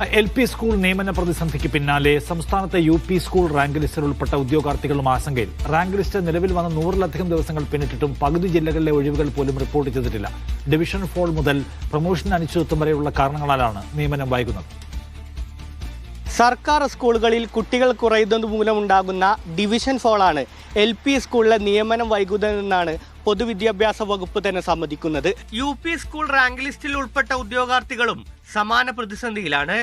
L P school നിയമന പ്രതിസന്ധിക്ക് പിന്നാലെ സംസ്ഥാനത്തെ യു പി സ്കൂൾ റാങ്ക് ലിസ്റ്റിൽ ഉൾപ്പെട്ട ഉദ്യോഗാർത്ഥികളും ആശങ്കയിൽ. റാങ്ക് ലിസ്റ്റ് നിലവിൽ വന്ന നൂറിലധികം ദിവസങ്ങൾ പിന്നിട്ടിട്ടും പകുതി ജില്ലകളിലെ ഒഴിവുകൾ പോലും റിപ്പോർട്ട് ചെയ്തിട്ടില്ല. ഡിവിഷൻ ഫോൾ മുതൽ പ്രൊമോഷൻ അനിശ്ചിതത്വം വരെയുള്ള കാരണങ്ങളാലാണ് നിയമനം വൈകുന്നത്. സർക്കാർ സ്കൂളുകളിൽ കുട്ടികൾ കുറയുന്നത് മൂലമുണ്ടാകുന്ന ഡിവിഷൻ ഫോളാണ്. എൽ പി സ്കൂളിലെ നിയമനം വൈകുന്നതെന്നാണ് പൊതുവിദ്യാഭ്യാസ വകുപ്പ് തന്നെ സമ്മതിക്കുന്നത്. യു പി സ്കൂൾ റാങ്ക് ലിസ്റ്റിൽ ഉൾപ്പെട്ട ഉദ്യോഗാർത്ഥികളും സമാന പ്രതിസന്ധിയിലാണ്.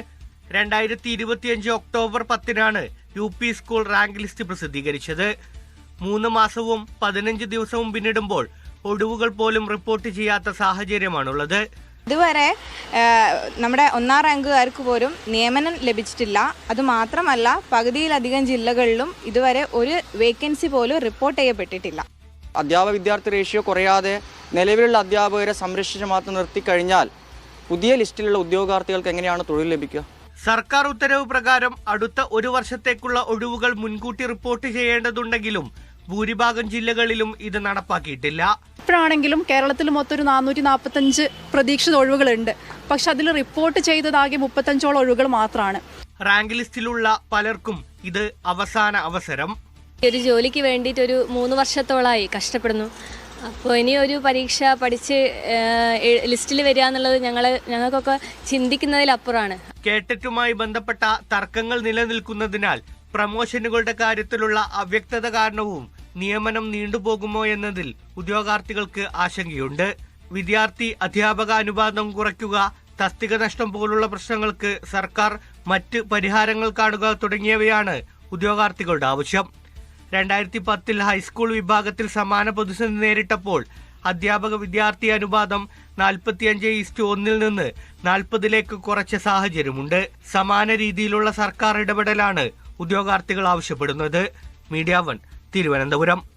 രണ്ടായിരത്തി ഇരുപത്തിയഞ്ച് ഒക്ടോബർ പത്തിനാണ് U P school rank list പ്രസിദ്ധീകരിച്ചത്. മൂന്ന് മാസവും പതിനഞ്ച് ദിവസവും പിന്നിടുമ്പോൾ ഒഴിവുകൾ പോലും റിപ്പോർട്ട് ചെയ്യാത്ത സാഹചര്യമാണുള്ളത്. ഇതുവരെ നമ്മുടെ ഒന്നാം റാങ്കുകാർക്ക് പോലും നിയമനം ലഭിച്ചിട്ടില്ല. അതുമാത്രമല്ല പകുതിയിലധികം ജില്ലകളിലും ഇതുവരെ ഒരു വേക്കൻസി പോലും റിപ്പോർട്ട് ചെയ്യപ്പെട്ടിട്ടില്ല. അധ്യാപക വിദ്യാർത്ഥി റേഷ്യോ കുറയാതെ നിലവിലുള്ള അധ്യാപകരെ സംരക്ഷിച്ച് മാത്രം നിർത്തിക്കഴിഞ്ഞാൽ പുതിയ ലിസ്റ്റിലുള്ള ഉദ്യോഗാർത്ഥികൾക്ക് എങ്ങനെയാണ് തൊഴിൽ ലഭിക്കുക? സർക്കാർ ഉത്തരവ് പ്രകാരം അടുത്ത ഒരു വർഷത്തേക്കുള്ള ഒഴിവുകൾ മുൻകൂട്ടി റിപ്പോർട്ട് ചെയ്യേണ്ടതുണ്ടെങ്കിലും ഭൂരിഭാഗം ജില്ലകളിലും ഇത് നടപ്പാക്കിയിട്ടില്ല. ഇപ്പോഴാണെങ്കിലും കേരളത്തിൽ മൊത്തം ഒരു നാനൂറ്റി നാൽപ്പത്തഞ്ച് പ്രതീക്ഷിത ഒഴിവുകളുണ്ട്. പക്ഷെ അതിൽ റിപ്പോർട്ട് ചെയ്തതാകെ മുപ്പത്തഞ്ചോളം ഒഴിവുകൾ മാത്രമാണ് റാങ്ക് ലിസ്റ്റിലുള്ള പലർക്കും ഇത് അവസാന അവസരം. ഒരു ജോലിക്ക് വേണ്ടിയിട്ട് ഒരു മൂന്ന് വർഷത്തോളമായി കഷ്ടപ്പെടുന്നു. അപ്പോൾ ഇനി ഒരു പരീക്ഷ പഠിച്ച് ലിസ്റ്റിൽ വരിക എന്നുള്ളത് ഞങ്ങൾ ഞങ്ങൾക്കൊക്കെ ചിന്തിക്കുന്നതിലപ്പുറമാണ്. കേട്ടറ്റുമായി ബന്ധപ്പെട്ട തർക്കങ്ങൾ നിലനിൽക്കുന്നതിനാൽ പ്രമോഷനുകളുടെ കാര്യത്തിലുള്ള അവ്യക്തത കാരണവും നിയമനം നീണ്ടുപോകുമോ എന്നതിൽ ഉദ്യോഗാർത്ഥികൾക്ക് ആശങ്കയുണ്ട്. വിദ്യാർത്ഥി അധ്യാപക അനുപാതം കുറയ്ക്കുക തസ്തിക നഷ്ടം പോലുള്ള പ്രശ്നങ്ങൾക്ക് സർക്കാർ മറ്റ് പരിഹാരങ്ങൾ കാണുക തുടങ്ങിയവയാണ് ഉദ്യോഗാർത്ഥികളുടെ ആവശ്യം. രണ്ടായിരത്തി പത്തിൽ ഹൈസ്കൂൾ വിഭാഗത്തിൽ സമാന പ്രതിസന്ധി നേരിട്ടപ്പോൾ അധ്യാപക വിദ്യാർത്ഥി അനുപാതം നാൽപ്പത്തിയഞ്ച് ഈസ്റ്റ് ഒന്നിൽ നിന്ന് നാൽപ്പതിലേക്ക് കുറച്ച സാഹചര്യമുണ്ട്. സമാന രീതിയിലുള്ള സർക്കാർ ഇടപെടലാണ് ഉദ്യോഗാർത്ഥികൾ ആവശ്യപ്പെടുന്നത്. Media one Thiruvananthapuram.